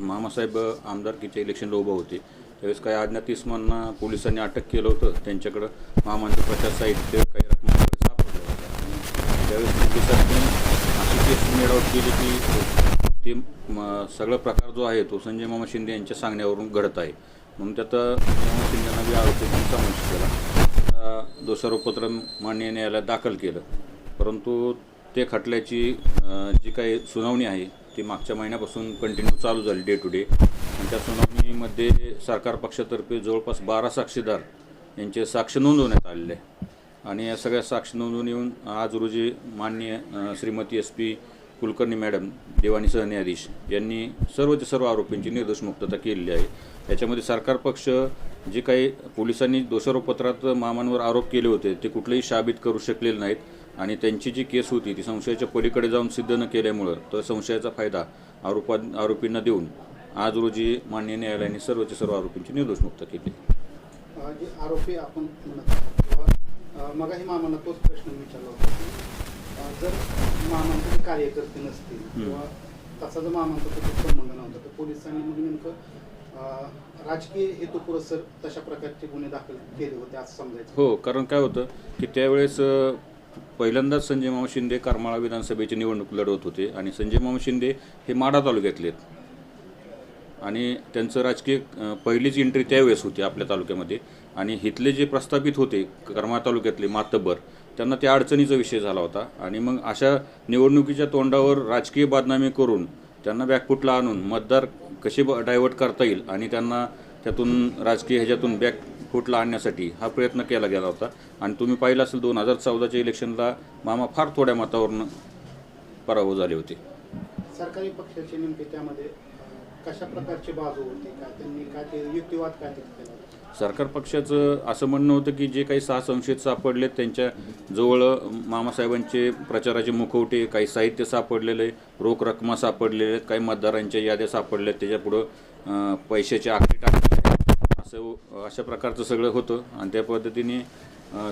मामासाहेब आमदारकीच्या इलेक्शनला उभं होते त्यावेळेस काही अज्ञात इस्मांना पोलिसांनी अटक केलं होतं त्यांच्याकडं मामांचं प्रचार साहित्य काही रकमा सापडलं होतं. त्यावेळेस पोलिसांनी अशी केस मेड आउट केली की ते सगळा प्रकार जो आहे तो संजय मामा शिंदे यांच्या सांगण्यावरून घडत आहे. म्हणून त्यात मामा शिंदेना बी आरोपी समावेश केला. दोषारोपत्र मान्य न्यायालयात दाखल केलं. परंतु ते खटल्याची जी काही सुनावणी आहे ती मागच्या महिन्यापासून कंटिन्यू चालू झाली डे टू डे आणि त्या सुनावणीमध्ये सरकार पक्षातर्फे जवळपास बारा साक्षीदार यांचे साक्ष नोंदवण्यात आलेले आणि या सगळ्या साक्ष नोंदवून येऊन आज रोजी माननीय Shrimati S P Kulkarni madam देवानी सरन्यायाधीश यांनी सर्वच सर्व आरोपींची निर्दोष मुक्तता केलेली आहे. याच्यामध्ये सरकार पक्ष जे काही पोलिसांनी दोषारोपपत्रात मामांवर आरोप केले होते ते कुठलेही साबित करू शकलेले नाहीत आणि त्यांची जी केस होती ती संशयाच्या पलीकडे जाऊन सिद्ध न केल्यामुळं तर संशयाचा फायदा आरोपा आरोपींना देऊन आज रोजी मान्य न्यायालयाने सर्वच सर्व आरोपींची निर्दोष मुक्त केली आरोपी आपण मगाही मामांना तोच प्रश्न विचारला होता. जर मामांचे कार्यकर्ते नसतील किंवा तसा जर मामांचा कुठे संबंध नव्हता तर पोलिसांनी मग नेमकं राजकीय हेतुपुरस्सर तशा प्रकारचे गुन्हे दाखल केले होते असं समजायचं. हो कारण काय होतं की त्यावेळेस पहिल्यांदाच संजय मामा शिंदे करमाळा विधानसभेची निवडणूक लढवत होते आणि संजय मामा शिंदे हे माढा तालुक्यातले आहेत. आणि त्यांचं राजकीय पहिलीच एंट्री त्यावेळेस होती आपल्या तालुक्यामध्ये. आणि इथले जे प्रस्थापित होते करमाळा तालुक्यातले मातब्बर त्यांना त्या अडचणीचा विषय झाला होता. आणि मग अशा निवडणुकीच्या तोंडावर राजकीय बदनामी करून त्यांना बॅकफुटला आणून मतदार कसे डायव्हर्ट करता येईल आणि त्यांना त्यातून राजकीय ह्याच्यातून बॅकफुटला आणण्यासाठी हा प्रयत्न केला गेला होता. आणि तुम्ही पाहिलं असेल दोन हजार चौदाच्या इलेक्शनला मामा फार थोड्या मतावरून पराभव झाले होते. सरकारी पक्षाचे नेमके त्यामध्ये कशा प्रकारची बाजू होती? काय त्यांनी काय ते युक्तिवाद काय केला? सरकार पक्षाचं असं म्हणणं होतं की जे काही सहा संशयित सापडले त्यांच्या जवळ मामासाहेबांचे प्रचाराचे मुखवटे काही साहित्य सापडलेले रोख रकमा सापडलेले काही मतदारांच्या याद्या सापडल्या आहेत त्याच्यापुढं पैशाचे आकडे टाकले. असं अशा प्रकारचं सगळं होतं. आणि त्या पद्धतीने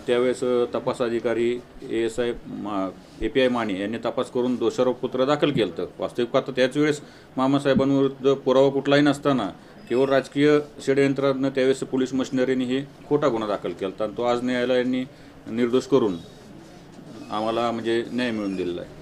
त्यावेळेस तपास अधिकारी ए एस आय मा ए पी आय माने यांनी तपास करून दोषारोपपत्र दाखल केलं होतं वास्तविक पाहता त्याच वेळेस मामासाहेबांविरुद्ध पुरावा कुठलाही नसताना केवळ राजकीय षडयंत्रानं त्यावेळेस पोलीस मशिनरीने हे खोटा गुन्हा दाखल केला होता आणि तो आज न्यायालयाने निर्दोष करून आम्हाला म्हणजे न्याय मिळून दिलेला आहे.